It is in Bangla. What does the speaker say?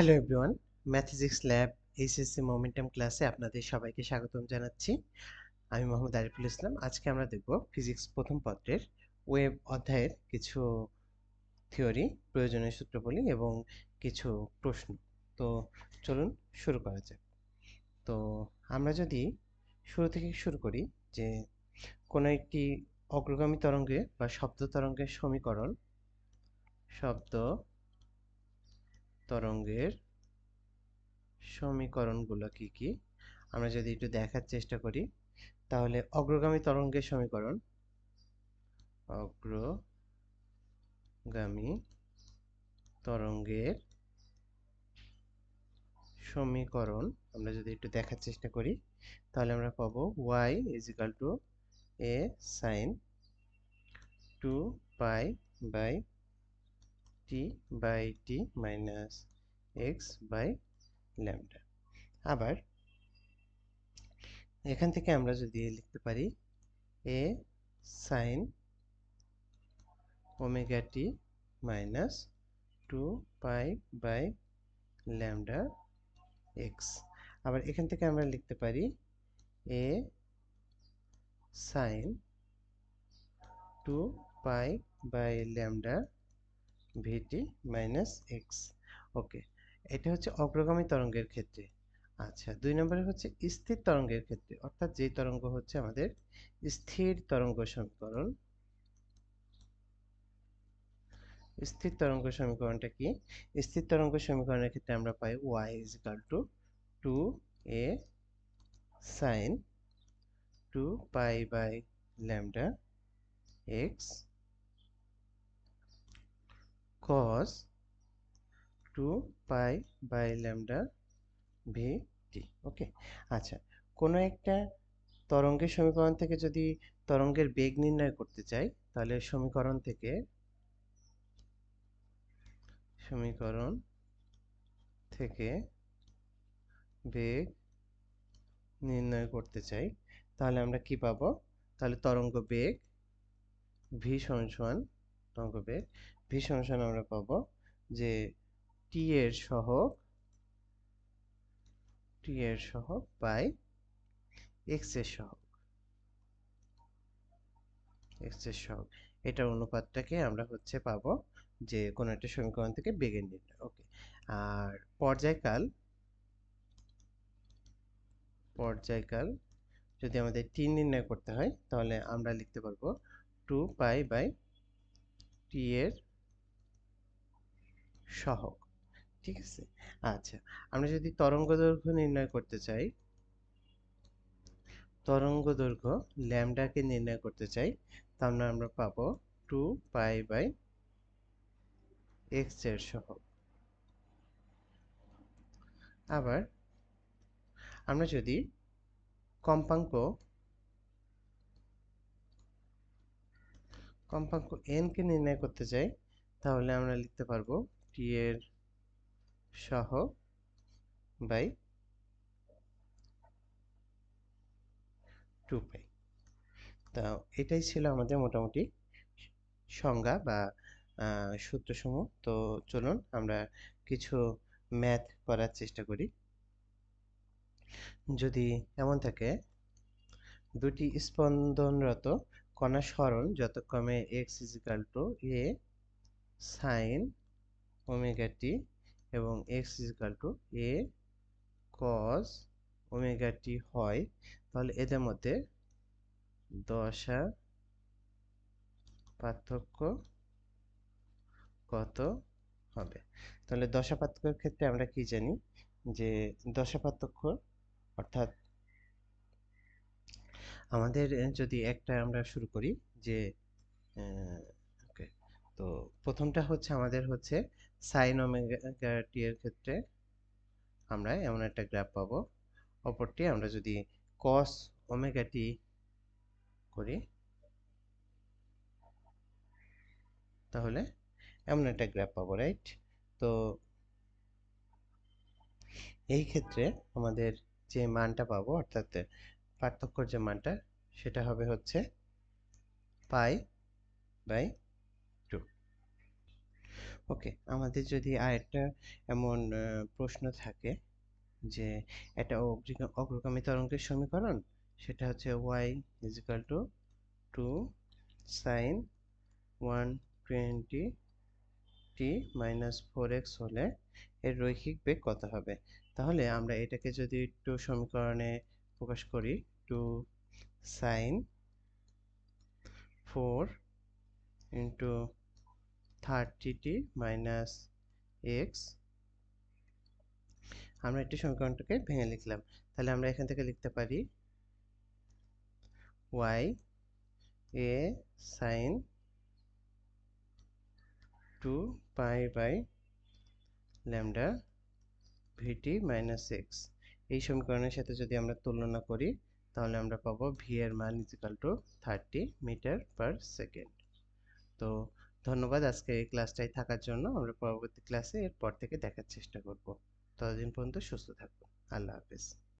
Hello everyone mathics lab HSC momentum ক্লাসে আপনাদের সবাইকে স্বাগতম জানাচ্ছি। আমি মোহাম্মদ আরিফুল ইসলাম। আজকে আমরা দেখব ফিজিক্স প্রথম পত্রের ওয়েব অধ্যায়ের কিছু থিওরি, প্রয়োজনীয় সূত্রবলী এবং কিছু প্রশ্ন। তো চলুন শুরু করা যাক। তো আমরা যদি শুরু থেকে শুরু করি যে কোনো একটি অগ্রগামী তরঙ্গে বা শব্দ তরঙ্গের সমীকরণ, শব্দ তরঙ্গের সমীকরণগুলো কি কি? আমরা যদি একটু দেখার চেষ্টা করি, তাহলে অগ্রগামী তরঙ্গের সমীকরণ, অগ্রগামী তরঙ্গের সমীকরণ, আমরা যদি একটু দেখার চেষ্টা করি, তাহলে আমরা পাবো Y is equal to A sine two pi by T by T minus X by lambda আবার এখান থেকে আমরা যদি লিখতে পারি, A sine omega T minus two pi by lambda X আবার এখান থেকে আমরা লিখতে পারি, A sine two pi by lambda VT minus X okay এটা হচ্ছে অগ্রগামী তরঙ্গের ক্ষেত্রে। আচ্ছা দুই নম্বরে হচ্ছে স্থির তরঙ্গের ক্ষেত্রে, অর্থাৎ যে তরঙ্গ হচ্ছে আমাদের স্থির তরঙ্গ সমীকরণ। স্থির তরঙ্গ সমীকরণটা কি? স্থির তরঙ্গ সমীকরণের ক্ষেত্রে আমরা পাই y is equal to two a sine two pi by lambda x cos 2 pi by lambda v t okay আচ্ছা কোনো একটা তরঙ্গের সমীকরণ থেকে যদি তরঙ্গের বেগ নির্ণয় করতে চাই, তাহলে সমীকরণ থেকে সমীকরণ থেকে বেগ নির্ণয় করতে চাই, তাহলে আমরা কি পাবো? তাহলে তরঙ্গ বেগ ভি সমান তরঙ্গ বেগ ভি সমান আমরা পাবো যে টি এর সহগ টি এর সহগ বাই এক্সের সহগ। এক্সের সহগ, এটার অনুপাতটাকে আমরা হচ্ছে পাবো যে কোনো একটা সমীকরণ থেকে বেগের নির্ণয় ওকে আর পর্যায়কাল পর্যায়কাল, যদি আমাদের টি নির্ণয় করতে হয়, তাহলে আমরা লিখতে পারব টু পাই বাই টি এর সহগ ঠিক আছে? আচ্ছা আমরা যদি তরঙ্গ দৈর্ঘ্য নির্ণয় করতে চাই, তরঙ্গ দৈর্ঘ্য ল্যামডাকে নির্ণয় করতে চাই তাহলে আমরা পাবো টু পাই বাই এক্সের সহগ আবার আমরা যদি কম্পাঙ্ক কম্পাঙ্ক এন কে নির্ণয় করতে চাই, তাহলে আমরা লিখতে পারব টি এর সহ বাই টু পাই। তা এটাই ছিল আমাদের মোটামুটি সংজ্ঞা বা সূত্রসমূহ। তো চলুন আমরা কিছু ম্যাথ করার চেষ্টা করি। যদি এমন থাকে, দুটি স্পন্দনরত কণা সরণ যতক্রমে x is equal to a sine omega t এবং x is equal to a cos omega t হয়, তাহলে এদের মধ্যে দশা পার্থক্য কত হবে? তাহলে দশা পার্থক্যের ক্ষেত্রে আমরা কি জানি? যে দশা পার্থক্য, অর্থাৎ আমাদের যদি একটা আমরা শুরু করি যে তো প্রথমটা হচ্ছে আমাদের হচ্ছে সাইন ওমেগা টি এর ক্ষেত্রে আমরা এমন একটা গ্রাফ পাবো। অপরটি আমরা যদি কস ওমেগা টি করি, তাহলে এমন একটা গ্রাফ পাবো রাইট তো এই ক্ষেত্রে আমাদের যে মানটা পাবো, অর্থাৎ পার্থক্যর যে মানটা, সেটা হবে হচ্ছে পাই বাই ওকে, আমাদের যদি আরেকটা এমন প্রশ্ন থাকে যে একটা অগ্রি- অগ্রগামী তরঙ্গের সমীকরণ, সেটা হচ্ছে y is to two sine one twenty t minus four x হলে এর রৈখিক বেগ কত হবে? তাহলে আমরা এটাকে যদি একটু সমীকরণে প্রকাশ করি two sine four into thirty t minus x. আমরা একটি সমীকরণটাকে ভেঙে লিখলাম। তাহলে আমরা এখান থেকে লিখতে পারি y a sine two pi by lambda v t minus x. এই সমীকরণের সাথে যদি আমরা তুলনা করি, তাহলে আমরা পাবো ভি এর মান is equal to thirty metre per second তো ধন্যবাদ আজকে এই ক্লাসটাই থাকার জন্য। আমরা পরবর্তী ক্লাসে এরপর থেকে দেখার চেষ্টা করব। ততদিন পর্যন্ত সুস্থ থাকব আল্লাহ হাফেজ।